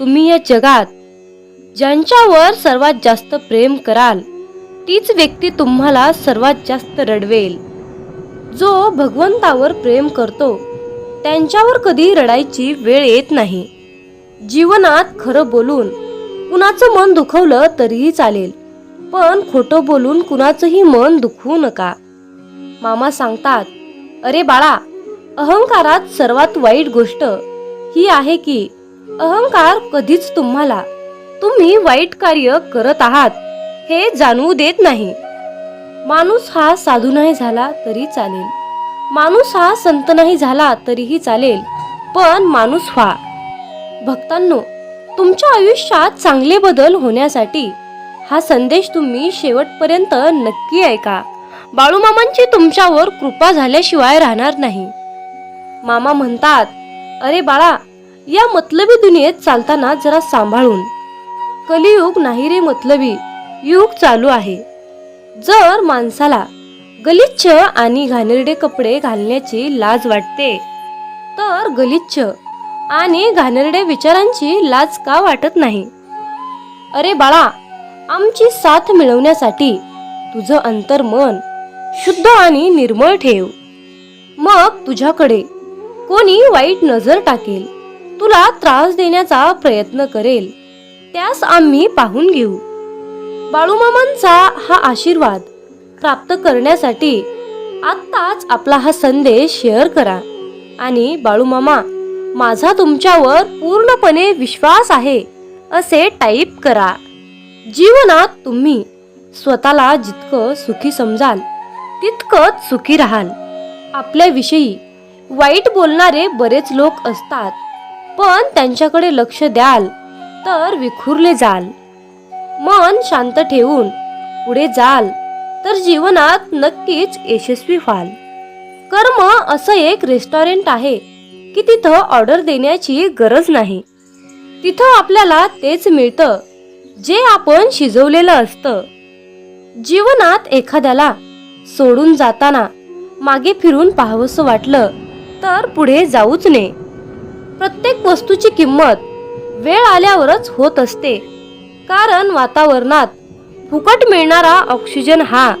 तुम्ही या जगात ज्यांच्यावर सर्वात जास्त प्रेम कराल तीच व्यक्ती तुम्हाला सर्वात जास्त रडवेल. जो भगवंतावर प्रेम करतो त्यांच्यावर कधी रडायची वेळ येत नाही. जीवनात खरं बोलून कुणाचं मन दुखवलं तरीही चालेल पण खोटं बोलून कुणाचंही मन दुखवू नका. मामा सांगतात अरे बाळा अहंकारात सर्वात वाईट गोष्ट ही आहे की अहंकार कधीच तुम्हाला. तुम्ही वाईट कार्य करत आहात हे जाणवू देत नाही. माणूस हा साधू नाही झाला तरी चालेल. माणूस हा संत नाही झाला तरीही चालेल पण माणूस व्हा. भक्तांनो तुमच्या आयुष्यात चांगले बदल होण्यासाठी हा संदेश तुम्ही शेवटपर्यंत नक्की ऐका. बाळूमामांची तुमच्यावर कृपा झाल्याशिवाय राहणार नाही. मामा म्हणतात अरे बाळा या मतलबी दुनियेत चालताना जरा सांभाळून. कलियुग नाही रे मतलबी युग चालू आहे. जर माणसाला गलिच्छ आणि घाणेरडे कपडे घालण्याची लाज वाटते तर गलिच्छ आणि घाणेरडे विचारांची लाज का वाटत नाही? अरे बाळा आमची साथ मिळवण्यासाठी तुझं अंतर्मन शुद्ध आणि निर्मळ ठेव. मग तुझ्याकडे कोणी वाईट नजर टाकेल. तुला त्रास देण्याचा प्रयत्न करेल. त्यास आम्ही पाहून घेऊ. बाळूमामांचा हा आशीर्वाद प्राप्त करण्यासाठी आत्ताच आपला हा संदेश शेअर करा आणि बाळूमामा माझा तुमच्यावर पूर्णपणे विश्वास आहे असे टाईप करा. जीवनात तुम्ही स्वतःला जितकं सुखी समजाल तितकंच सुखी राहाल. आपल्याविषयी वाईट बोलणारे बरेच लोक असतात. पण त्यांच्याकडे लक्ष द्याल तर विखुरले जाल. मन शांत ठेवून पुढे जाल तर जीवनात नक्कीच यशस्वी व्हाल. कर्म असं एक रेस्टॉरंट आहे की तिथं ऑर्डर देण्याची गरज नाही. तिथं आपल्याला तेच मिळतं जे आपण शिजवलेलं असतं. जीवनात एखाद्याला सोडून जाताना मागे फिरून पाहावंसं वाटलं तर पुढे जाऊच नये. प्रत्येक वस्तूची किंमत वेळ आल्यावरच होत असते. कारण वातावरणात फुकट मिळणारा ऑक्सिजन हा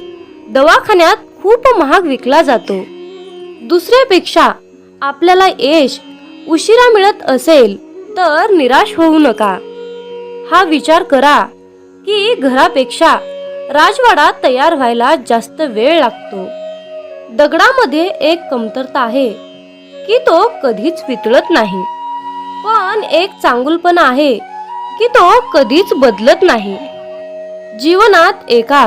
दवाखान्यात खूप महाग विकला जातो. दुसऱ्यापेक्षा आपल्याला यश उशिरा मिळत असेल तर निराश होऊ नका. हा विचार करा की घरापेक्षा राजवाडा तयार व्हायला जास्त वेळ लागतो. दगडामध्ये एक कमतरता आहे. की तो कधीच वितळत नाही. पण एक चांगुलपणा आहे की तो कधीच बदलत नाही. जीवनात एका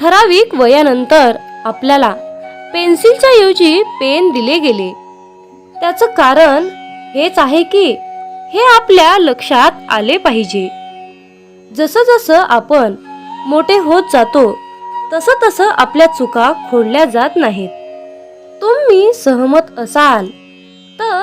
ठराविक वयानंतर आपल्याला पेन्सिलच्या ऐवजी पेन दिले गेले. त्याचं कारण हेच आहे की हे आपल्या लक्षात आले पाहिजे. जसं जसं आपण मोठे होत जातो तसं तसं आपल्या चुका खोडल्या जात नाहीत. तुम्ही सहमत असाल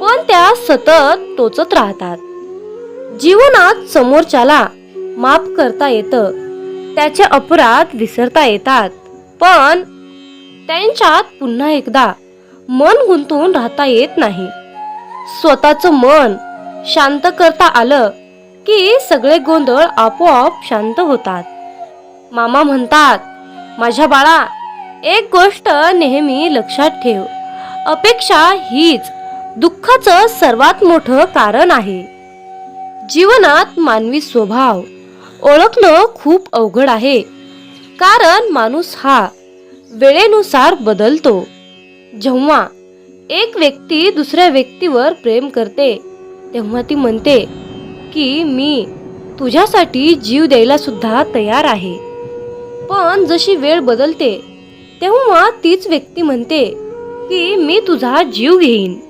पण त्या सतत टोचत राहतात. जीवनात समोरच्याला माफ करता येतं त्याचे अपराध विसरता येतात पण त्यांच्यात पुन्हा एकदा मन गुंतवून राहता येत नाही. स्वतःचं मन शांत करता आलं की सगळे गोंधळ आपोआप शांत होतात. मामा म्हणतात माझ्या बाळा एक गोष्ट नेहमी लक्षात ठेव. अपेक्षा हीच दुःखाचं सर्वात मोठं कारण आहे. जीवनात मानवी स्वभाव ओळखणं खूप अवघड आहे. कारण माणूस हा वेळेनुसार बदलतो. जेव्हा एक व्यक्ती दुसऱ्या व्यक्तीवर प्रेम करते तेव्हा ती म्हणते की मी तुझ्यासाठी जीव द्यायला सुद्धा तयार आहे. पण जशी वेळ बदलते तेव्हा तीच व्यक्ती म्हणते की मी तुझा जीव घेईन.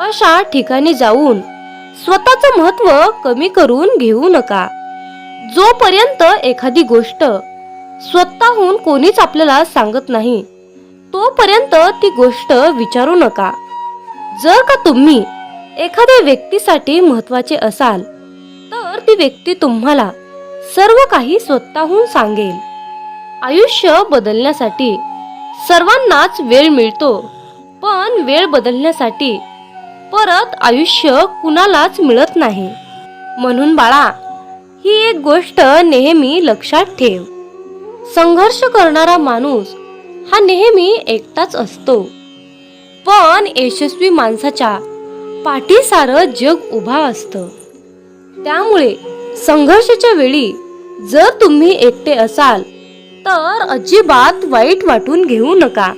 अशा ठिकाणी जाऊन स्वतःचं महत्त्व कमी करून घेऊ नका. जोपर्यंत एखादी गोष्ट स्वतःहून कोणीच आपल्याला सांगत नाही तोपर्यंत ती गोष्ट विचारू नका. जर का तुम्ही एखाद्या व्यक्तीसाठी महत्त्वाचे असाल तर ती व्यक्ती तुम्हाला सर्व काही स्वतःहून सांगेल. आयुष्य बदलण्यासाठी सर्वांनाच वेळ मिळतो पण वेळ बदलण्यासाठी परत आयुष्य कुणालाच मिळत नाही. म्हणून बाळा ही एक गोष्ट नेहमी लक्षात ठेव. संघर्ष करणारा माणूस हा नेहमी एकटाच असतो. पण यशस्वी माणसाच्या पाठीसारं जग उभा असतं. त्यामुळे संघर्षाच्या वेळी जर तुम्ही एकटे असाल तर अजिबात वाईट वाटून घेऊ नका.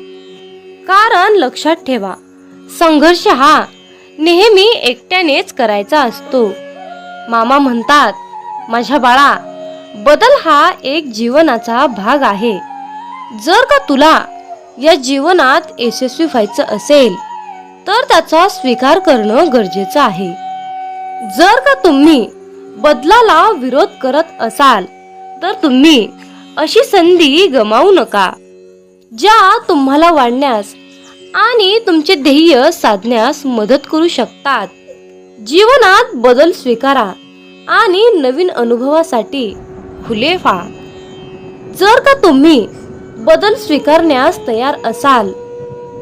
कारण लक्षात ठेवा संघर्ष हा नेहमी एकट्यानेच करायचा असतो. मामा म्हणतात माझ्या बाळा बदल हा एक जीवनाचा भाग आहे. जर का तुला या जीवनात यशस्वी व्हायचं असेल तर त्याचा स्वीकार करणं गरजेचं आहे. जर का तुम्ही बदलाला विरोध करत असाल तर तुम्ही अशी संधी गमावू नका ज्या तुम्हाला वाढण्यास आणि तुमचे ध्येय साधण्यास मदत करू शकतात. जीवनात बदल स्वीकारा आणि नवीन अनुभवासाठी खुले व्हा जर का तुम्ही बदल स्वीकारण्यास तयार असाल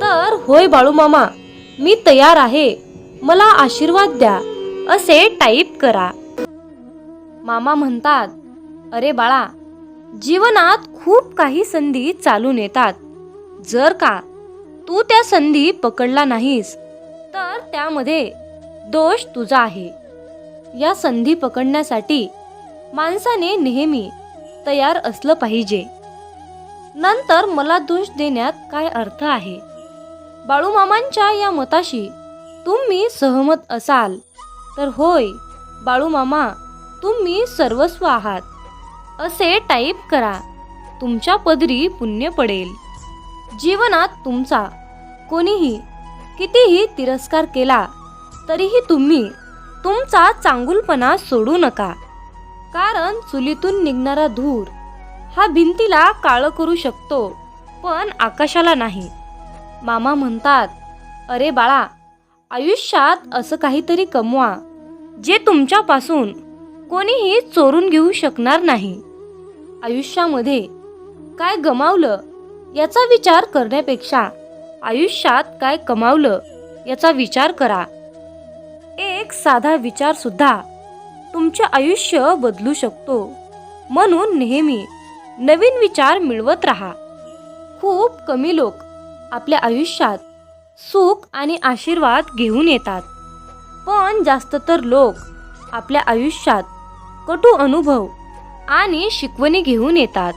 तर होय बाळू मामा मी तयार आहे. मला आशीर्वाद द्या असे टाईप करा. मामा म्हणतात अरे बाळा जीवनात खूप काही संधी चालून येतात. जर का तू त्या संधी पकडला नाहीस तर त्यामध्ये दोष तुझा आहे. या संधी पकडण्यासाठी माणसाने नेहमी तयार असलं पाहिजे. नंतर मला दोष देण्यात काय अर्थ आहे? बाळूमामांच्या या मताशी तुम्ही सहमत असाल तर होय बाळूमामा तुम्ही सर्वस्व आहात असे टाईप करा. तुमच्या पदरी पुण्य पडेल. जीवनात तुमचा. कोणीही कितीही तिरस्कार केला तरीही तुम्ही तुमचा चांगुलपणा सोडू नका. कारण चुलीतून निघणारा धूर हा भिंतीला काळं करू शकतो पण आकाशाला नाही. मामा म्हणतात अरे बाळा आयुष्यात असं काहीतरी कमवा जे तुमच्यापासून कोणीही चोरून घेऊ शकणार नाही. आयुष्यामध्ये काय गमावलं याचा विचार करण्यापेक्षा आयुष्यात काय कमावलं याचा विचार करा. एक साधा विचार सुद्धा तुमचे आयुष्य बदलू शकतो. म्हणून नेहमी नवीन विचार मिळवत राहा. खूप कमी लोक आपल्या आयुष्यात सुख आणि आशीर्वाद घेऊन येतात. पण जास्त तर लोक आपल्या आयुष्यात कटू अनुभव आणि शिकवणी घेऊन येतात.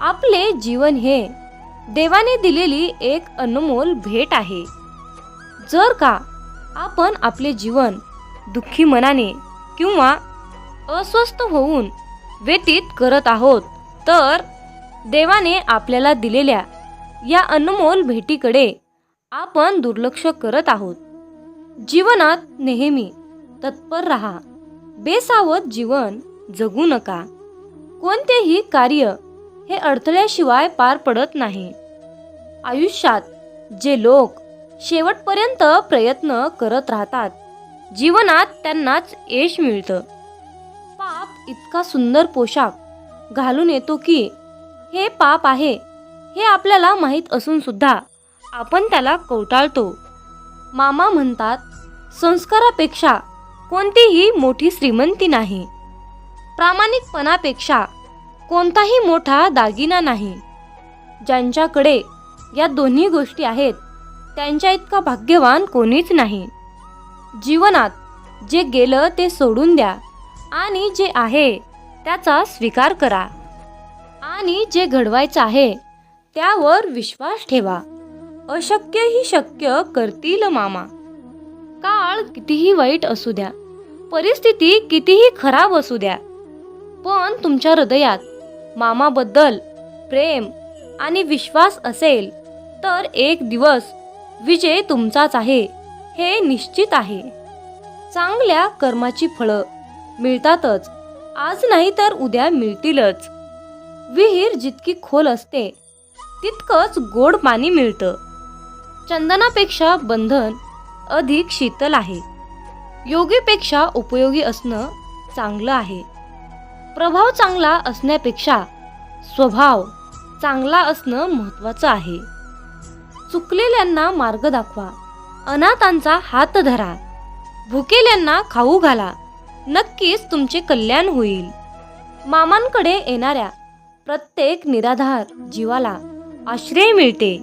आपले जीवन हे देवाने दिलेली एक अनमोल भेट आहे. जर का आपण आपले जीवन दुःखी मनाने किंवा अस्वस्थ होऊन व्यतीत करत आहोत तर देवाने आपल्याला दिलेल्या या अनमोल भेटीकडे आपण दुर्लक्ष करत आहोत. जीवनात नेहमी तत्पर रहा. बेसावत जीवन जगू नका. कोणतेही कार्य हे अडथळ्याशिवाय पार पडत नाही. आयुष्यात जे लोक शेवटपर्यंत प्रयत्न करत राहतात जीवनात त्यांनाच यश मिळतं. पाप इतका सुंदर पोशाख घालून येतो की हे पाप आहे हे आपल्याला माहीत असून सुद्धा आपण त्याला कवटाळतो. मामा म्हणतात संस्कारापेक्षा कोणतीही मोठी श्रीमंती नाही. प्रामाणिकपणापेक्षा कोणताही मोठा दागिना नाही. ज्यांच्याकडे या दोन्ही गोष्टी आहेत त्यांच्या इतका भाग्यवान कोणीच नाही. जीवनात जे गेलं ते सोडून द्या आणि जे आहे त्याचा स्वीकार करा. आणि जे घडवायचं आहे त्यावर विश्वास ठेवा. अशक्य ही शक्य करतील मामा. काळ कितीही वाईट असू द्या परिस्थिती कितीही खराब असू द्या पण तुमच्या हृदयात मामाबद्दल प्रेम आणि विश्वास असेल तर एक दिवस विजय तुमचाच आहे हे निश्चित आहे. चांगल्या कर्माची फळं मिळतातच आज नाही तर उद्या मिळतीलच. विहीर जितकी खोल असते तितकंच गोड पाणी मिळतं. चंदनापेक्षा बंधन अधिक शीतल आहे. योगीपेक्षा उपयोगी असणं चांगलं आहे. प्रभाव चांगला असण्यापेक्षा स्वभाव चांगला असणं महत्वाचं आहे. चुकलेल्यांना मार्ग दाखवा. अनाथांचा हात धरा. भुकेल्यांना खाऊ घाला. नक्कीच तुमचे कल्याण होईल. मामांकडे येणाऱ्या प्रत्येक निराधार जीवाला आश्रय मिळते.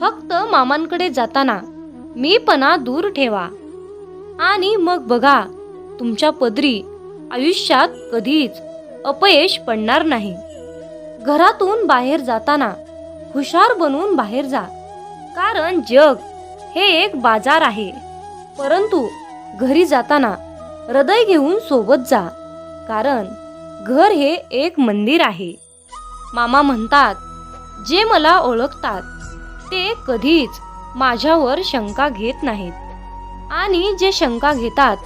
फक्त मामांकडे जाताना मीपणा दूर ठेवा. आणि मग बघा तुमच्या पदरी आयुष्यात कधीच अपयश पडणार नाही. घरातून बाहेर जाताना हुशार बनून बाहेर जा. कारण जग हे एक बाजार आहे. परंतु घरी जाताना हृदय घेऊन सोबत जा. कारण घर हे एक मंदिर आहे. मामा म्हणतात जे मला ओळखतात ते कधीच माझ्यावर शंका घेत नाहीत. आणि जे शंका घेतात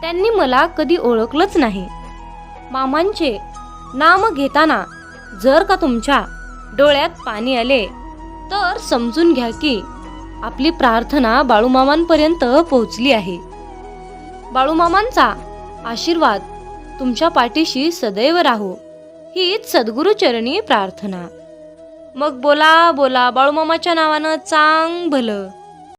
त्यांनी मला कधी ओळखलंच नाही. मामांचे नाम घेताना जर का तुमच्या डोळ्यात पाणी आले तर समजून घ्या की आपली प्रार्थना बाळूमामांपर्यंत पोहोचली आहे. बाळूमामांचा आशीर्वाद तुमच्या पाठीशी सदैव राहो हीच सद्गुरुचरणी प्रार्थना. मग बोला बोला बाळूमामाच्या नावानं चांग भलं.